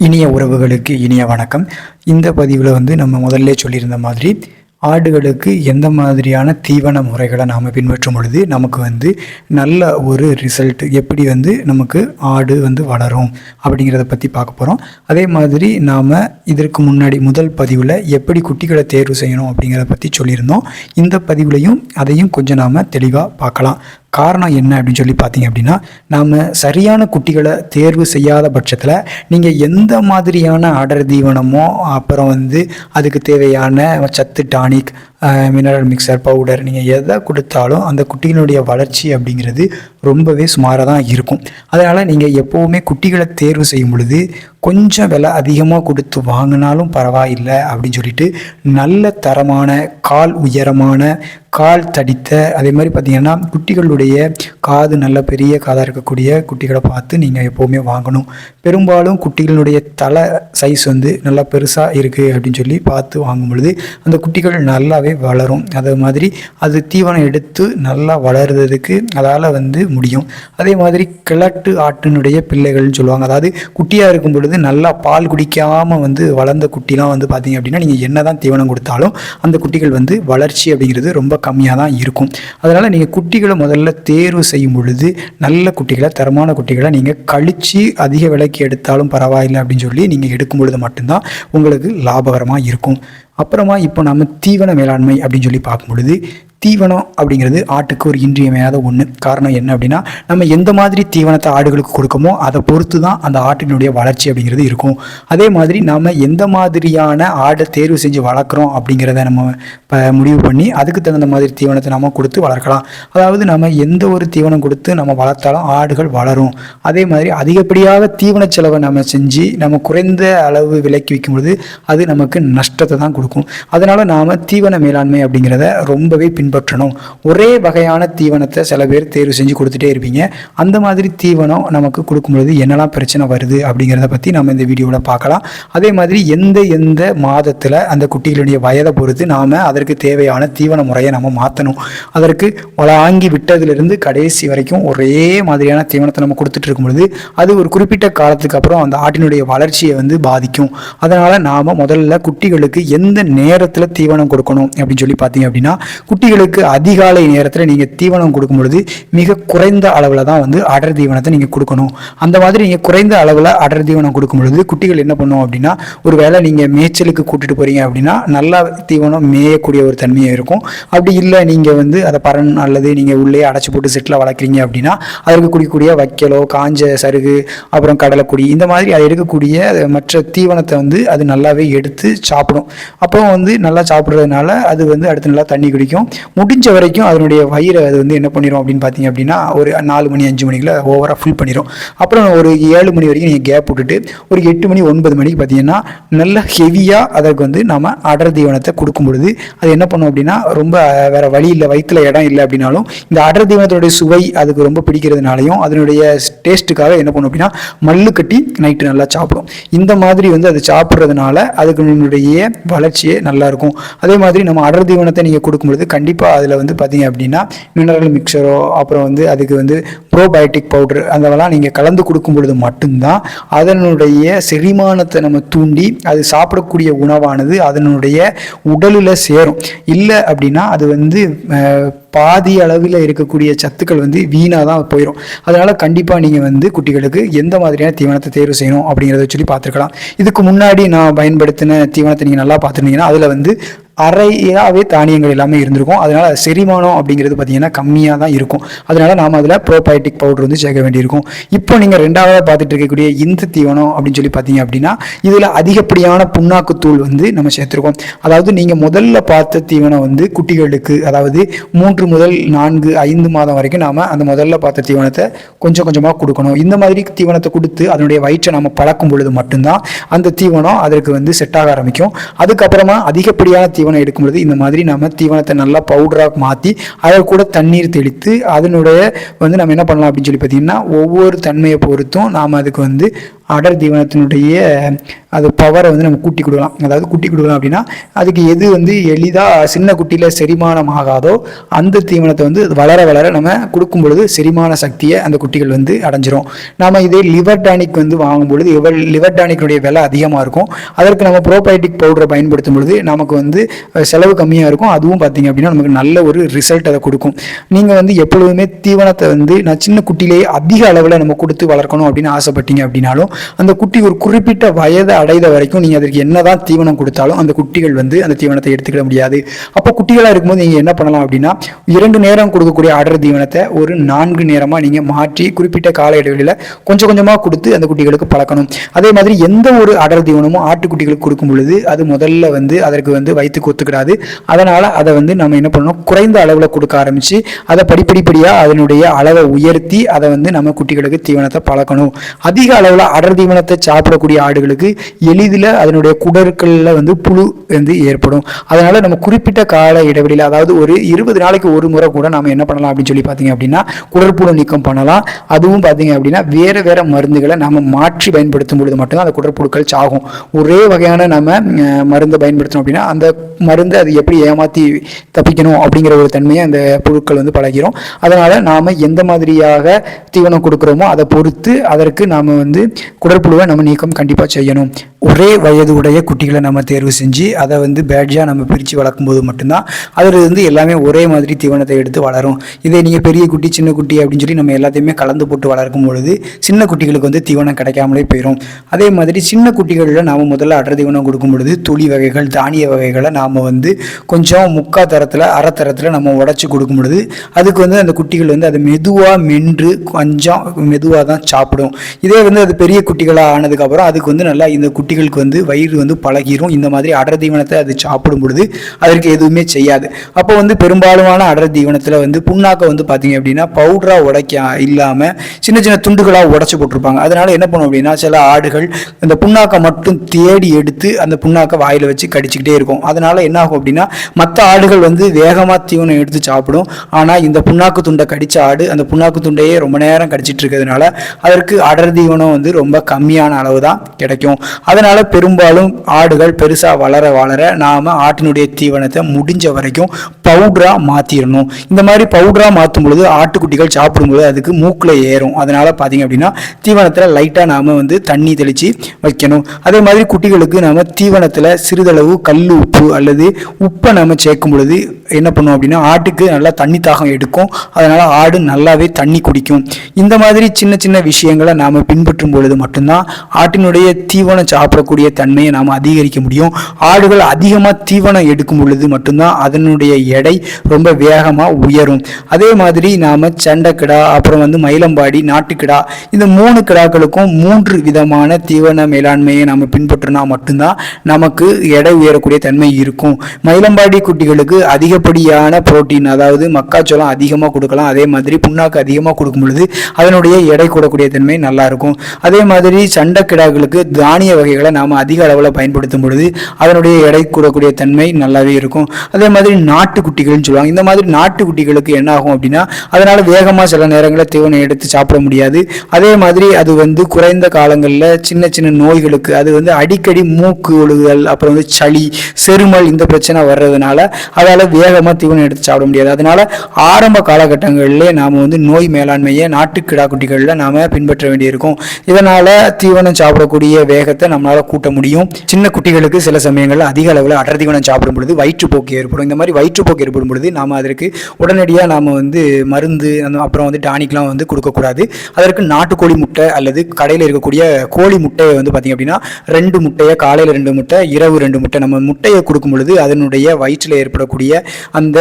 இனிய உறவுகளுக்கு இனிய வணக்கம். இந்த பதிவில் வந்து நம்ம முதல்ல சொல்லியிருந்த மாதிரி ஆடுகளுக்கு எந்த மாதிரியான தீவன முறைகளை நாம் பின்பற்றும் பொழுது நமக்கு வந்து நல்ல ஒரு ரிசல்ட் எப்படி வந்து நமக்கு ஆடு வந்து வளரும் அப்படிங்கிறத பற்றி பார்க்க போகிறோம் அதே மாதிரி நாம் இதற்கு முன்னாடி முதல் பதிவில் எப்படி குட்டிகளை தேர்வு செய்யணும் அப்படிங்கிறத பற்றி சொல்லியிருந்தோம். இந்த பதிவுலையும் அதையும் கொஞ்சம் நாம் தெளிவாக பார்க்கலாம். காரணம் என்ன அப்படின்னு சொல்லி பார்த்தீங்க அப்படின்னா நாம் சரியான குட்டிகளை தேர்வு செய்யாத பட்சத்தில் நீங்கள் எந்த மாதிரியான அடர் தீவனமோ அப்புறம் வந்து அதுக்கு தேவையான சத்து டானிக் மினரல் மிக்சர் பவுடர் நீங்கள் எதை கொடுத்தாலும் அந்த குட்டிகளுடைய வளர்ச்சி அப்படிங்கிறது ரொம்பவே சுமாராக தான் இருக்கும். அதனால் நீங்கள் எப்போவுமே குட்டிகளை தேர்வு செய்யும் பொழுது கொஞ்சம் விலை அதிகமாக கொடுத்து வாங்கினாலும் பரவாயில்லை அப்படின்னு சொல்லிட்டு நல்ல தரமான கால் உயரமான கால் தடித்த அதே மாதிரி பார்த்திங்கன்னா குட்டிகளுடைய காது நல்ல பெரிய காதாக இருக்கக்கூடிய குட்டிகளை பார்த்து நீங்கள் எப்போவுமே வாங்கணும். பெரும்பாலும் குட்டிகளுடைய தலை சைஸ் வந்து நல்லா பெருசாக இருக்குது அப்படின்னு சொல்லி பார்த்து வாங்கும் பொழுது அந்த குட்டிகள் நல்லாவே வளரும். அது மாதிரி அது தீவனம் எடுத்து நல்லா வளருறதுக்கு அதால் வந்து முடியும். அதே மாதிரி கிழட்டு ஆட்டினுடைய பிள்ளைகள்னு சொல்லுவாங்க. அதாவது குட்டியாக இருக்கும் பொழுது நல்லா பால் குடிக்காமல் வந்து வளர்ந்த குட்டிலாம் வந்து பார்த்திங்க அப்படின்னா நீங்கள் என்ன தான் தீவனம் கொடுத்தாலும் அந்த குட்டிகள் வந்து வளர்ச்சி அப்படிங்கிறது ரொம்ப கம்மியாக தான் இருக்கும். அதனால் நீங்கள் குட்டிகளை முதல்ல தேர்வு செய்யும் பொழுது நல்ல குட்டிகளை தரமான குட்டிகளை நீங்கள் கழித்து அதிக விலைக்கு எடுத்தாலும் பரவாயில்லை அப்படின்னு சொல்லி நீங்கள் எடுக்கும் பொழுது மட்டும்தான் உங்களுக்கு லாபகரமாக இருக்கும். அப்புறமா இப்போ நம்ம தீவன மேலாண்மை அப்படின்னு சொல்லி பார்க்கும் பொழுது தீவனம் அப்படிங்கிறது ஆட்டுக்கு ஒரு இன்றியமையாத ஒன்று காரணம் என்ன அப்படின்னா நம்ம எந்த மாதிரி தீவனத்தை ஆடுகளுக்கு கொடுக்கமோ அதை பொறுத்து தான் அந்த ஆட்டினுடைய வளர்ச்சி அப்படிங்கிறது இருக்கும். அதே மாதிரி நாம் எந்த மாதிரியான ஆடை தேர்வு செஞ்சு வளர்க்குறோம் அப்படிங்கிறத நம்ம இப்போ முடிவு பண்ணி அதுக்கு தகுந்த மாதிரி தீவனத்தை நம்ம கொடுத்து வளர்க்கலாம். அதாவது நம்ம எந்த ஒரு தீவனம் கொடுத்து நம்ம வளர்த்தாலும் ஆடுகள் வளரும். அதே மாதிரி அதிகப்படியாக தீவன செலவை நம்ம செஞ்சு நம்ம குறைந்த அளவு விலைக்கு விற்கும்பொழுது அது நமக்கு நஷ்டத்தை தான் கொடுக்கும். அதனால் நாம் தீவன மேலாண்மை அப்படிங்கிறத ரொம்பவே பின்பற்றணும். ஒரே வகையான தீவனத்தை சில பேர் தேர்வு செஞ்சு கொடுத்துட்டே இருப்பீங்க. அந்த மாதிரி தீவனம் நமக்கு கொடுக்கும்பொழுது என்னெல்லாம் பிரச்சனை வருது அப்படிங்கிறத பற்றி நம்ம இந்த வீடியோவில் பார்க்கலாம். அதே மாதிரி எந்த எந்த மாதத்தில் அந்த குட்டிகளுடைய வயதை பொறுத்து நாம் அதற்கு தேவையான தீவன முறையை நம்ம மாற்றணும் அதற்கு வாங்கி விட்டதிலிருந்து கடைசி வரைக்கும் ஒரே மாதிரியான தீவனத்தை நம்ம கொடுத்துட்டு இருக்கும் பொழுது அது ஒரு குறிப்பிட்ட காலத்துக்கு அப்புறம் அந்த ஆட்டினுடைய வளர்ச்சியை வந்து பாதிக்கும். அதனால் நாம் முதல்ல குட்டிகளுக்கு எந்த நேரத்தில் தீவனம் கொடுக்கணும் அப்படின்னு சொல்லி பார்த்தீங்க அப்படின்னா குட்டிகளுக்கு அதிகாலை நேரத்தில் நீங்கள் தீவனம் கொடுக்கும் பொழுது மிக குறைந்த அளவில் தான் வந்து அடர் தீவனத்தை நீங்கள் கொடுக்கணும். அந்த மாதிரி நீங்கள் குறைந்த அளவில் அடர் தீவனம் கொடுக்கும் பொழுது குட்டிகள் என்ன பண்ணும் அப்படின்னா ஒரு வேளை நீங்கள் மேய்ச்சலுக்கு கூட்டிட்டு போகிறீங்க அப்படின்னா நல்லா தீவனம் மேயக்கூடிய ஒரு தன்மையாக இருக்கும். அப்படி இல்லை நீங்கள் வந்து அதை பரன் அல்லது நீங்கள் உள்ளே அடைச்சி போட்டு செட்டில் வளர்க்குறீங்க அப்படின்னா அதற்கு குடிக்கக்கூடிய வைக்கலோ காஞ்ச சருகு அப்புறம் கடலைக்குடி இந்த மாதிரி அது எடுக்கக்கூடிய மற்ற தீவனத்தை வந்து அது நல்லாவே எடுத்து சாப்பிடும். அப்போ வந்து நல்லா சாப்பிட்றதுனால அது வந்து அடுத்து நல்லா தண்ணி குடிக்கும். முடிஞ்ச வரைக்கும் அதனுடைய வயிறை அது வந்து என்ன பண்ணிடும் அப்படின்னு பார்த்தீங்க அப்படின்னா ஒரு நாலு மணி அஞ்சு மணிக்குள்ள ஓவராக ஃபில் பண்ணிடும் அப்புறம் ஒரு ஏழு மணி வரைக்கும் நீங்கள் கேப் விட்டுட்டு ஒரு எட்டு மணி ஒன்பது மணிக்கு பார்த்தீங்கன்னா நல்ல ஹெவியாக அதற்கு வந்து நம்ம அடர் தீவனத்தை கொடுக்கும் பொழுது அது என்ன பண்ணும் அப்படின்னா ரொம்ப வேற வழி இல்லை வயிற்றுல இடம் இல்லை அப்படின்னாலும் இந்த அடர் தீவனத்தினுடைய சுவை அதுக்கு ரொம்ப பிடிக்கிறதுனாலையும் அதனுடைய டேஸ்ட்டுக்காக என்ன பண்ணும் அப்படின்னா மல்லு கட்டி நைட்டு நல்லா சாப்பிடும். இந்த மாதிரி வந்து அது சாப்பிட்றதுனால அதுக்கு வளர்ச்சியே நல்லாயிருக்கும் அதே மாதிரி நம்ம அடர் தீவனத்தை நீங்கள் கொடுக்கும்பொழுது கண்டிப்பாக குறிப்பாக அதில் வந்து பார்த்தீங்க அப்படின்னா மினரல் மிக்சரோ அப்புறம் வந்து அதுக்கு வந்து ப்ரோபயோட்டிக் பவுடர் அதெல்லாம் நீங்கள் கலந்து கொடுக்கும் பொழுது மட்டும்தான் அதனுடைய செரிமானத்தை நம்ம தூண்டி அது சாப்பிடக்கூடிய உணவானது அதனுடைய உடலில் சேரும். இல்லை அப்படின்னா அது வந்து பாதி அளவில் இருக்கக்கூடிய சத்துக்கள் வந்து வீணாக தான் போயிடும் அதனால் கண்டிப்பாக நீங்கள் வந்து குட்டிகளுக்கு எந்த மாதிரியான தீவனத்தை தேர்வு செய்யணும் அப்படிங்கிறத சொல்லி பார்த்துருக்கலாம். இதுக்கு முன்னாடி நான் பயன்படுத்தின தீவனத்தை நீங்கள் நல்லா பார்த்துருந்தீங்கன்னா அதில் வந்து அரையாவே தானியங்கள் எல்லாமே இருந்திருக்கும். அதனால் செரிமானம் அப்படிங்கிறது பார்த்தீங்கன்னா கம்மியாக தான் இருக்கும். அதனால் நாம் அதில் ப்ரோபயோட்டிக் பவுடர் வந்து சேர்க்க வேண்டியிருக்கும். இப்போ நீங்கள் ரெண்டாவதாக பார்த்துட்டு இருக்கக்கூடிய இந்த தீவனம் அப்படின்னு சொல்லி பார்த்தீங்க அப்படின்னா இதில் அதிகப்படியான புண்ணாக்குத்தூள் வந்து நம்ம சேர்த்துருக்கோம். அதாவது நீங்கள் முதல்ல பார்த்த தீவனம் வந்து குட்டிகளுக்கு அதாவது மூன்று முதல் நான்கு ஐந்து மாதம் வரைக்கும் நாம் அந்த முதல்ல பார்த்த தீவனத்தை கொஞ்சம் கொஞ்சமாக கொடுக்கணும். இந்த மாதிரி தீவனத்தை கொடுத்து அதனுடைய வயிற்றை நம்ம பழக்கும் பொழுது மட்டும்தான் அந்த தீவனம் அதற்கு வந்து செட் ஆக ஆரம்பிக்கும். அதுக்கப்புறமா அதிகப்படியான தீவனம் எடுக்கும் பொழுது இந்த மாதிரி நம்ம தீவனத்தை நல்லா பவுடராக மாற்றி அதை கூட தண்ணீர் தெளித்து அதனுடைய வந்து நம்ம என்ன பண்ணலாம் அப்படின்னு சொல்லி பார்த்தீங்கன்னா ஒவ்வொரு தன்மையை பொறுத்தும் நாம் அதுக்கு வந்து அடர் தீவனத்தினுடைய அது பவரை வந்து நம்ம கூட்டி கொடுக்கலாம். அதாவது கூட்டி கொடுக்கலாம் அப்படின்னா அதுக்கு எது வந்து எளிதாக சின்ன குட்டியில் செரிமானம் ஆகாதோ அந்த தீவனத்தை வந்து வளர வளர நம்ம கொடுக்கும் பொழுது செரிமான சக்தியை அந்த குட்டிகள் வந்து அடைஞ்சிரும். நாம் இதே லிவர் டானிக் வந்து வாங்கும் பொழுது எவ்வளவு லிவர் டானிக்கினுடைய விலை அதிகமாக இருக்கும். அதற்கு நம்ம ப்ரோபயோட்டிக் பவுடரை பயன்படுத்தும் பொழுது நமக்கு வந்து செலவு கம்மியாக இருக்கும். அதுவும் பார்த்தீங்க அப்படின்னா நமக்கு நல்ல ஒரு ரிசல்ட் அதை கொடுக்கும். நீங்கள் வந்து எப்பொழுதுமே தீவனத்தை வந்து நான் சின்ன குட்டியிலேயே அதிக அளவில் நம்ம கொடுத்து வளர்க்கணும் அப்படின்னு ஆசைப்பட்டீங்க அப்படின்னாலும் அந்த குட்டி ஒரு குறிப்பிட்ட வயதை அடைத வரைக்கும் நீங்கள் அதற்கு என்னதான் தீவனம் கொடுத்தாலும் அந்த குட்டிகள் வந்து அந்த தீவனத்தை எடுத்துக்கிட முடியாது. அப்போ குட்டிகளாக இருக்கும்போது நீங்கள் என்ன பண்ணலாம் அப்படின்னா இரண்டு நேரம் கொடுக்கக்கூடிய அடர் தீவனத்தை ஒரு நான்கு நேரமாக நீங்கள் மாற்றி குறிப்பிட்ட கால இடைவெளியில் கொஞ்சம் கொஞ்சமாக கொடுத்து அந்த குட்டிகளுக்கு பழக்கணும். அதே மாதிரி எந்த ஒரு அடர் தீவனமும் ஆட்டுக்குட்டிகளுக்கு கொடுக்கும் பொழுது அது முதல்ல வந்து அதற்கு வந்து வைத்து கொத்துக்கிடாது. அதனால் அதை வந்து நம்ம என்ன பண்ணணும் குறைந்த அளவில் கொடுக்க ஆரம்பித்து அதை படிப்படிப்படியாக அதனுடைய அளவை உயர்த்தி அதை வந்து நம்ம குட்டிகளுக்கு தீவனத்தை பழக்கணும். அதிக அளவில் அடர் தீவனத்தை சாப்பிடக்கூடிய ஆடுகளுக்கு எளிதில் அதனுடைய குடற்களில் வந்து புழு வந்து ஏற்படும். அதனால் நம்ம குறிப்பிட்ட கால இடைவெளியில் அதாவது ஒரு இருபது நாளைக்கு ஒரு முறை கூட நம்ம என்ன பண்ணலாம் அப்படின்னு சொல்லி பார்த்தீங்க அப்படின்னா குடற்புழு நீக்கம் பண்ணலாம். அதுவும் பார்த்தீங்க அப்படின்னா வேறு வேறு மருந்துகளை நம்ம மாற்றி பயன்படுத்தும் பொழுது மட்டும்தான் அந்த குடற்புழுக்கள் சாகும். ஒரே வகையான நம்ம மருந்தை பயன்படுத்தணும் அப்படின்னா அந்த மருந்தை அது எப்படி ஏமாற்றி தப்பிக்கணும் அப்படிங்கிற ஒரு தன்மையை அந்த புழுக்கள் வந்து பழகிறோம் அதனால் நாம் எந்த மாதிரியாக தீவனம் கொடுக்குறோமோ அதை பொறுத்து அதற்கு நாம் வந்து குடற்புழுவை நம்ம நீக்கம் கண்டிப்பாக செய்யணும். ஒரே வயது உடைய குட்டிகளை நம்ம தேர்வு செஞ்சு அதை வந்து பேட்ஜாக நம்ம பிரித்து வளர்க்கும் போது மட்டும்தான் அதில் இருந்து எல்லாமே ஒரே மாதிரி தீவனத்தை எடுத்து வளரும். இதே நீங்கள் பெரிய குட்டி சின்ன குட்டி அப்படின்னு சொல்லி நம்ம எல்லாத்தையுமே கலந்து போட்டு வளர்க்கும் பொழுது சின்ன குட்டிகளுக்கு வந்து தீவனம் கிடைக்காமலே போயிடும் அதே மாதிரி சின்ன குட்டிகளில் நாம் முதல்ல அடர் தீவனம் கொடுக்கும் பொழுது துளி வகைகள் தானிய வகைகளை நாம் வந்து கொஞ்சம் முக்கா தரத்தில் அரை தரத்தில் நம்ம உடச்சி கொடுக்கும் பொழுது அதுக்கு வந்து அந்த குட்டிகள் வந்து அதை மெதுவாக மென்று கொஞ்சம் மெதுவாக தான் சாப்பிடும். இதே வந்து அது பெரிய குட்டிகளாக ஆனதுக்கப்புறம் அதுக்கு வந்து நல்லா இந்த குட்டிகளுக்கு வந்து வயிறு வந்து பழகிரும். இந்த மாதிரி அடர் தீவனத்தை அது சாப்பிடும் பொழுது அதற்கு எதுவுமே செய்யாது. அப்போ வந்து பெரும்பாலுமான அடர் தீவனத்தில் வந்து புண்ணாக்கை வந்து பார்த்தீங்க அப்படின்னா பவுடராக உடைக்க இல்லாமல் சின்ன சின்ன துண்டுகளாக உடச்சி போட்டிருப்பாங்க. அதனால என்ன பண்ணும் அப்படின்னா சில ஆடுகள் இந்த புண்ணாக்கை மட்டும் தேடி எடுத்து அந்த புண்ணாக்கை வாயில் வச்சு கடிச்சிக்கிட்டே இருக்கும். அதனால என்ன ஆகும் அப்படின்னா மற்ற ஆடுகள் வந்து வேகமாக தீவனம் எடுத்து சாப்பிடும். ஆனால் இந்த புண்ணாக்கு துண்டை கடிச்ச ஆடு அந்த புண்ணாக்கு துண்டையே ரொம்ப நேரம் கடிச்சிட்டு இருக்கிறதுனால அதற்கு அடர் தீவனம் வந்து ரொம்ப கம்மியான அளவு தான் கிடைக்கும். அதனால் பெரும்பாலும் ஆடுகள் பெருசாக வளர வளர நாம் ஆட்டினுடைய தீவனத்தை முடிஞ்ச வரைக்கும் பவுடராக மாற்றிடணும் இந்த மாதிரி பவுடராக மாற்றும் பொழுது ஆட்டுக்குட்டிகள் சாப்பிடும்போது அதுக்கு மூக்கில் ஏறும். அதனால் பார்த்தீங்க அப்படின்னா தீவனத்தில் லைட்டாக நாம் வந்து தண்ணி தெளித்து வைக்கணும். அதே மாதிரி குட்டிகளுக்கு நாம் தீவனத்தில் சிறிதளவு கல் உப்பு அல்லது உப்பை நம்ம சேர்க்கும் பொழுது என்ன பண்ணும் அப்படின்னா ஆட்டுக்கு நல்லா தண்ணி தாகம் எடுக்கும். அதனால் ஆடு நல்லாவே தண்ணி குடிக்கும். இந்த மாதிரி சின்ன சின்ன விஷயங்களை நாம் பின்பற்றும் பொழுது மட்டும்தான் ஆட்டினுடைய தீவனம் சாப்பிடக்கூடிய தன்மையை நாம் அதிகரிக்க முடியும். ஆடுகள் அதிகமாக தீவனம் எடுக்கும் பொழுது மட்டும்தான் அதனுடைய எடை ரொம்ப வேகமாக உயரும். அதே மாதிரி நாம் சண்டைக்கிடா அப்புறம் வந்து மயிலம்பாடி நாட்டுக்கிடா இந்த மூணு கிடாக்களுக்கும் மூன்று விதமான தீவன மேலாண்மையை நாம் பின்பற்றினா மட்டும்தான் நமக்கு எடை உயரக்கூடிய தன்மை இருக்கும். மயிலம்பாடி குட்டிகளுக்கு அதிகப்படியான புரோட்டீன் அதாவது மக்காச்சோளம் அதிகமாக கொடுக்கலாம். அதே மாதிரி புண்ணாக்கு அதிகமாக கொடுக்கும் பொழுது அதனுடைய எடை கூடக்கூடிய தன்மை நல்லா இருக்கும். அதே மாதிரி சண்டைக்கிடாக்களுக்கு தானிய வகைகளை நாம் அதிக அளவில் பயன்படுத்தும் பொழுது அதனுடைய எடை கூடக்கூடிய தன்மை நல்லாவே இருக்கும். அதே மாதிரி நாட்டுக்குட்டிகள்னு சொல்லுவாங்க. இந்த மாதிரி நாட்டுக்குட்டிகளுக்கு என்ன ஆகும் அப்படின்னா அதனால் வேகமாக சில நேரங்களில் தீவனம் எடுத்து சாப்பிட முடியாது. அதே மாதிரி அது வந்து குறைந்த காலங்களில் சின்ன சின்ன நோய்களுக்கு அது வந்து அடிக்கடி மூக்கு ஒழுகுதல் அப்புறம் வந்து சளி செருமல் இந்த பிரச்சனை வர்றதுனால அதால் வேகமாக தீவனம் எடுத்து சாப்பிட முடியாது. அதனால் ஆரம்ப காலகட்டங்களிலே நாம் வந்து நோய் மேலாண்மையை நாட்டுக்கிடா குட்டிகளில் நாம் பின்பற்ற வேண்டியிருக்கும். இதனால் தீவனம் சாப்பிடக்கூடிய வேகத்தை நம்மளால் கூட்ட முடியும். சின்ன குட்டிகளுக்கு சில சமயங்களில் அதிக அளவில் அடர் தீவனம் சாப்பிடும் பொழுது வயிற்றுப்போக்கு ஏற்படும். இந்த மாதிரி வயிற்றுப்போக்கு ஏற்படும் பொழுது நாம் அதற்கு உடனடியாக நாம் வந்து மருந்து அந்த அப்புறம் வந்து டானிக்லாம் வந்து கொடுக்கக்கூடாது. அதற்கு நாட்டுக்கோழி முட்டை அல்லது கடையில் இருக்கக்கூடிய கோழி முட்டையை வந்து பார்த்திங்க அப்படின்னா ரெண்டு முட்டையை காலையில் ரெண்டு முட்டை இரவு ரெண்டு முட்டை நம்ம முட்டையை கொடுக்கும் பொழுது அதனுடைய வயிற்றில் ஏற்படக்கூடிய அந்த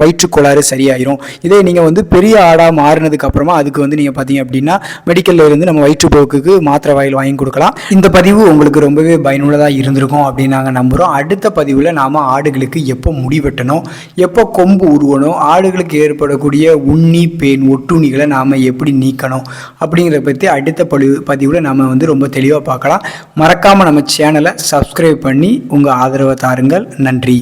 வயிற்றுக் கோளாறு சரியாயிரும். இதே நீங்கள் வந்து பெரிய ஆடாக மாறினதுக்கு அப்புறமா அதுக்கு வந்து நீங்கள் பார்த்தீங்க அப்படின்னா மெடிக்கல்ல இருந்து நம்ம வயிற்றுப்போக்குக்கு மாத்திரை வாயில் வாங்கி கொடுக்கலாம். இந்த பதிவு உங்களுக்கு ரொம்பவே பயனுள்ளதாக இருந்திருக்கும் அப்படின்னு நாங்கள் நம்புகிறோம் அடுத்த பதிவில் நாம் ஆடுகளுக்கு எப்போ முடி வெட்டணும் எப்போ கொம்பு உருவணும் ஆடுகளுக்கு ஏற்படக்கூடிய உண்ணி பேன் ஒட்டுண்ணிகளை நாம் எப்படி நீக்கணும் அப்படிங்கிறத பற்றி அடுத்த பதிவு பதிவில் நாம் வந்து ரொம்ப தெளிவாக பார்க்கலாம். மறக்காமல் நம்ம சேனலை சப்ஸ்கிரைப் பண்ணி உங்கள் ஆதரவை தாருங்கள். நன்றி.